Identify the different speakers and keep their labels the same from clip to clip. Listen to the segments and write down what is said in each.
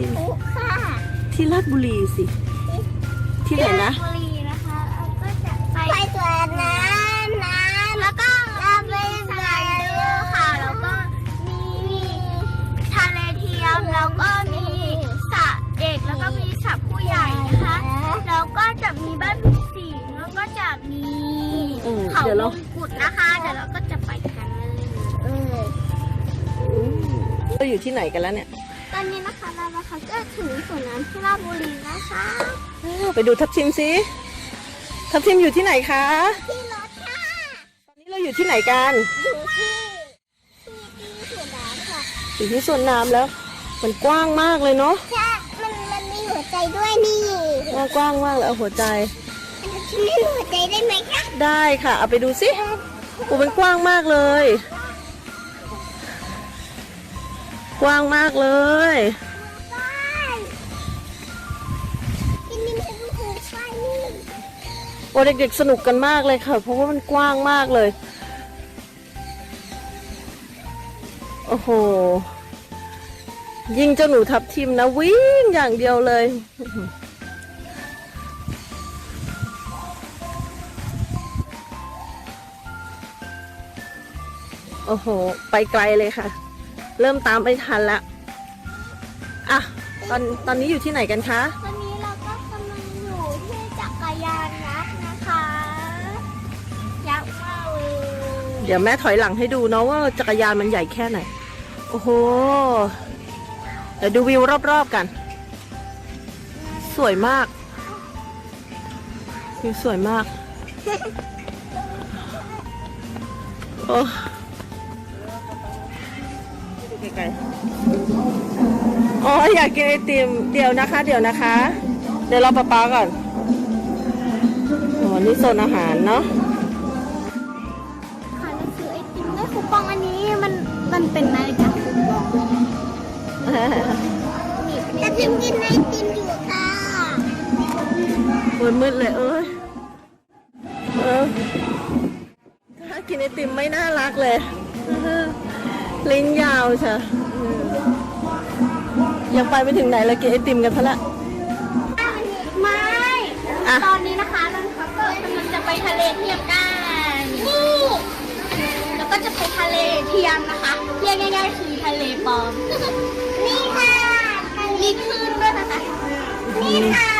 Speaker 1: ที่
Speaker 2: คุค่ะ
Speaker 1: ที่ราชบุรีสิ ที่ไหนนะ
Speaker 2: บุรีนะคะเราก็จะไปไปสวนน้ำน้ำแล้วก็เราไปสไลเดอร์ค่ะ แล้วก็มีทะเลเทียม แล้วก็มีสระเด็ก แล้วก็มีสระผู้ใหญ่นะคะ แล้วก็จะมีบ้านผีสิงแล้วก็จะมี
Speaker 1: อืม
Speaker 2: เขา
Speaker 1: เดี๋ยว
Speaker 2: ว
Speaker 1: เรา
Speaker 2: งกุฎนะคะ เดี๋ยวเราก็จะไปกันเลยเออ
Speaker 1: เราอยู่ที่ไหนกันแล้วเนี่ย
Speaker 2: ต อนนี้นะคะเรานะคะก็ถึงสวนน้ำที่ราชบุรีนะคะ
Speaker 1: ไปดูทับทิมสิทับทิมอยู่ที่ไหนคะ
Speaker 2: ที่รถค่ะ
Speaker 1: ตอนนี้เราอยู่ที่ไหนกัน
Speaker 2: อยู่ที่ที่ที่สวนน้ำค่ะ
Speaker 1: อยู่ที่สวนน้ำแล้ว มันกว้างมากเลยเนาะ
Speaker 2: ใช่มันมันมีหัวใจด้วยนี่
Speaker 1: กว้างมากเลยเอาหัวใจ
Speaker 2: ฉันเล่นหัวใจได้ไหมคะ
Speaker 1: ได้ค่ะ เอาไปดูสิโอ้มันกว้างมากเลย กว้างมากเลย
Speaker 2: ได้ที่นี่มเป็นหัวใจนี่
Speaker 1: โอ้เด็กๆสนุกกันมากเลยค่ะ เพราะว่ามันกว้างมากเลย โอ้โห ยิงเจ้าหนูทับทิมนะ วิ่งอย่างเดียวเลย โอ้โห ไปไกลเลยค่ะ เริ่มตามไม่ทันละอะตอนตอนนี้อยู่ที่ไหนกันคะ
Speaker 2: วันนี้เราก็กำลังอยู่ที่จักรยานยักษ์นะคะยักษ์มากเลย
Speaker 1: เดี๋ยวแม่ถอยหลังให้ดูเนาะว่าจักรยานมันใหญ่แค่ไหนโอ้โหเดี๋ยวดูวิวรอบๆกัน สวยมากวิวสวยมากโอ้ดู ไกลๆอ๋ออยากกินไอติมเดี๋ยวนะคะ เดี๋ยวนะคะ เดี๋ยวเราป๊าป๊าก่อนอ๋อนี่โซนอาหารเนาะ
Speaker 2: ค่ะเราซื้อไอติมได้คูปองอันนี้มันมันเป็นนาฬิกาคูปองแต่พิมกินไอติมอยู่ค่ะ
Speaker 1: มืดมืดเลยเอ้ยเออถ้ากินไอติมไม่น่ารักเลย ลิ้นยาวใช่อืมยังไปไม่ถึงไหนเลยกินไอติมกันซะละ
Speaker 2: ไม่
Speaker 1: อะ
Speaker 2: ตอนนี้นะคะเราก็กำลังจะไปทะเลเทียมกันนี่แล้วก็จะไปทะเลเทียมนะคะ เรียกง่ายๆคือทะเลปลอม นี่ค่ะ มีคลื่นด้วยนะคะ นี่ค่ะ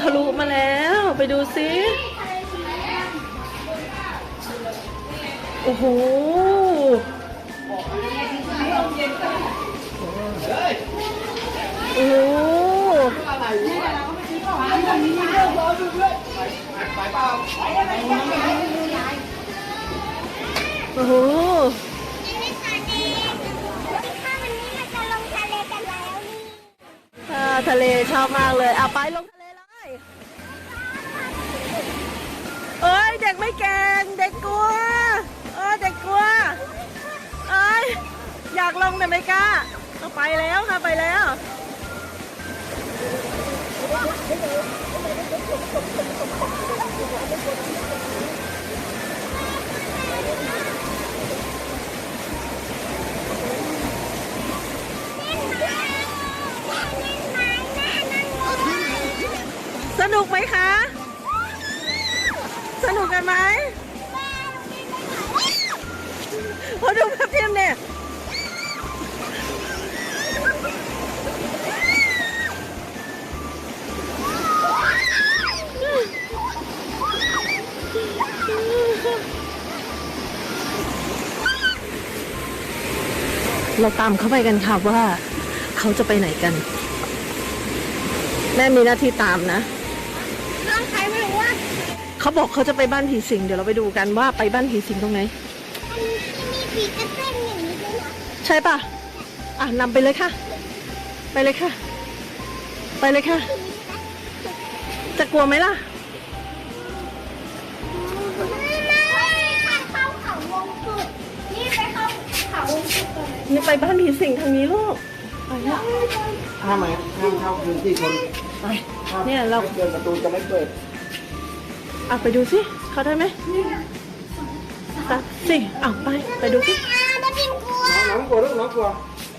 Speaker 2: ทะลุ
Speaker 1: มาแล้ว ไปดูสิโอ้โหโอ้โหโอ้โห
Speaker 2: ค่ะวันนี้เราจะลงทะเลกันแล้วนี่
Speaker 1: อ่าทะเลชอบมากเลยอะไปลงทะเล ด็กไม่เก่ง เด็กกลัว เออเด็กกลัวเอ้ยอยากลงแต่ไม่กล้าเอาไปแล้วค่ะไปแล้วสนุกไหมคะ สนุกกันไหมพอดูพับเทียมเนี่ยเราตามเข้าไปกันค่ะว่าเขาจะไปไหนกัน แม่มีหน้าที่ตามนะ
Speaker 2: เรื่องใครไม่รู้ว่า
Speaker 1: เขาบอกเขาจะไปบ้านผีสิงเดี๋ยวเราไปดูกันว่าไปบ้านผีสิงตรงไหน
Speaker 2: มันมีผีกระเต้นอย่างนี้ด้วยนะ
Speaker 1: ใช่ปะอะนำไปเลยค่ะ ไปเลยค่ะ ไปเลยค่ะ จะกลัวไหมล่ะ
Speaker 2: ไม่ทางเข้าเขาวงกุฎนี่ไปเข้าเขาวงกุฎก่อน
Speaker 1: นี่ไปบ้านผีสิงทางนี้ลูกไปแล้ว
Speaker 3: ห้ามไหมห้ามเข้าพื้นที่คน
Speaker 1: ไปเนี่ยเรา
Speaker 3: เดินประตูจะไม่เปิด
Speaker 1: อะไปดูสิเขาได้ไหมไปสิอะไปไปดูสิ
Speaker 2: อ่าได้บินกลัว
Speaker 3: น้องกลัวลูกน้องกลัว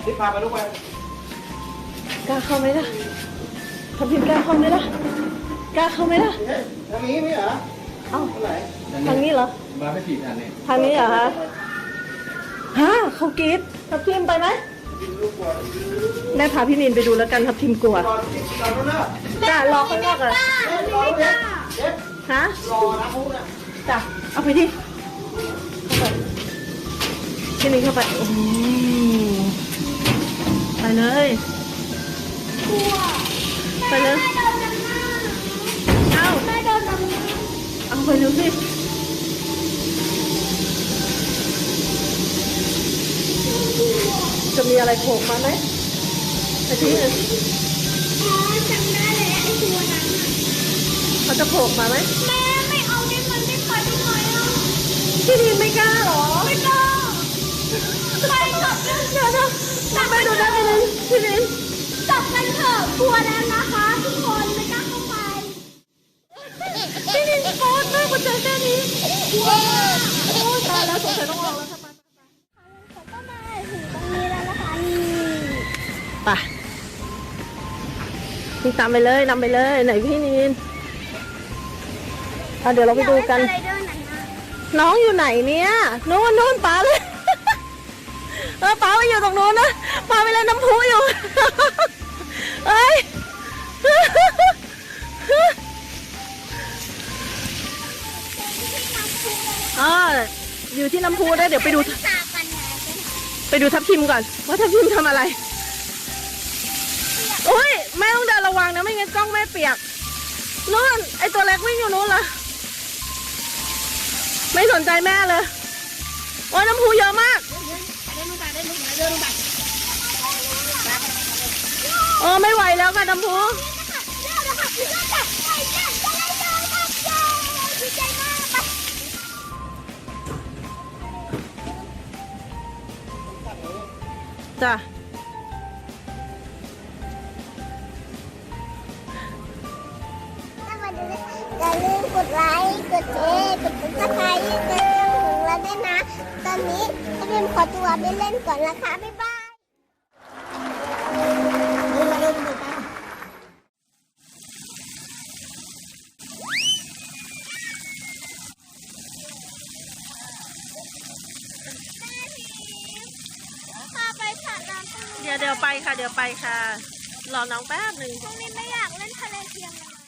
Speaker 3: รีบพาไปลูกไป
Speaker 1: กล้าเข้าไหมล่ะทับทิมกล้าเข้าไหมล่ะกล้าเข้าไหมล่ะ
Speaker 3: เฮ้ยทางนี้ไม่เหรอ
Speaker 1: เอ้า
Speaker 3: เท่าไหร่
Speaker 1: ทางนี้เหรอ
Speaker 3: มาไม่ผิดอันนี้
Speaker 1: ทางนี้เหรอคะฮะเขากรีดทับทิมไปไหม
Speaker 3: ลูกกลัว
Speaker 1: แม่พาพี่นินไปดูแล้วกันทับทิมกลัว
Speaker 3: รอรอนู้นนะ
Speaker 1: จ้ารอข้างนอกเหร ฮะ
Speaker 3: รอนะพูดนะ
Speaker 1: จ้ะเอาไปดิเข้าไปพี่นินเข้าไปโอ้โหไปเลยไปเลยเอาเอาไปดูสิจะมีอะไรโผล่มาไหมไอ้ที่
Speaker 2: อ๋อจำได้เลยไอ้ตัวนั้นน่ะ
Speaker 1: เขาจะโผล่มาไหม
Speaker 2: แม่ไม่เอาได้มันได้ปล่อยได้ไหมอะ
Speaker 1: พี่นินไม่กล้าเหรอ
Speaker 2: ไม่ต้องไปกับเพื่อน
Speaker 1: เดี๋ยวนะจับไปดูได้ไหมนินพี่นิน
Speaker 2: จับกันเถอะกลัวแล้วนะคะ ทุกคนไม่กล้าเข้าไป
Speaker 1: พี่นินโกรธมากกว่าเจอแค่นี้
Speaker 2: กลัวมาก
Speaker 1: โอ้ยตายแล้วสงสัยต้องออกแล้วค่ะ
Speaker 2: เขาก็มาถึงตรงนี้แล้วนะคะนี่
Speaker 1: ไปนี่ตามไปเลยนำไปเลยไหนพี่นิน อะเดี๋ยวเราไปดูกัน
Speaker 2: อยาเล่สไลเดอร์ไหนนะ
Speaker 1: น้องอยู่ไหนเนี่ยนู้นนู้นป๋าเลย เออป๋าไปอยู่ตรงนู้นนะป๋าไปเล่นน้ำพุอยู่ เอ้ยอ๋ออยู่ที่น้ำพุได้เดี๋ยวไปดู
Speaker 2: ตากันนะ
Speaker 1: ไปดูทับทิมก่อน ว่าทับทิมทำอะไรโอ้ยแม่ต้องเดินระวังนะไม่งั้นกล้องแม่เปียกนู่นไอตัวเล็กวิ่งอยู่นู้นละ ไม่สนใจแม่เลย โอ้ยน้ำพุเยอะมากเออไม่ไหวแล้วค่ะน้ำพุ
Speaker 2: จ้ากไป
Speaker 1: จ้ะ
Speaker 2: อย่าลืมกดไลค์ ดแชร์กดติดตามกดกระดิ่งแล้วด้วยนะ ตอนนี้จะเป็นขอตัวไปเล่นก่อนนะคะ บ๊ายบาย
Speaker 3: เร็วเร็วเร็วตาม
Speaker 2: พาไปสระน้ำตรงนี้
Speaker 1: เดี๋ยวเดี๋ยวไปค่ะ เดี๋ยวไปค่ะ รอน้องแป๊บหนึ่ง
Speaker 2: ตรงนี้ไม่อยากเล่นทะเลเทียมเลย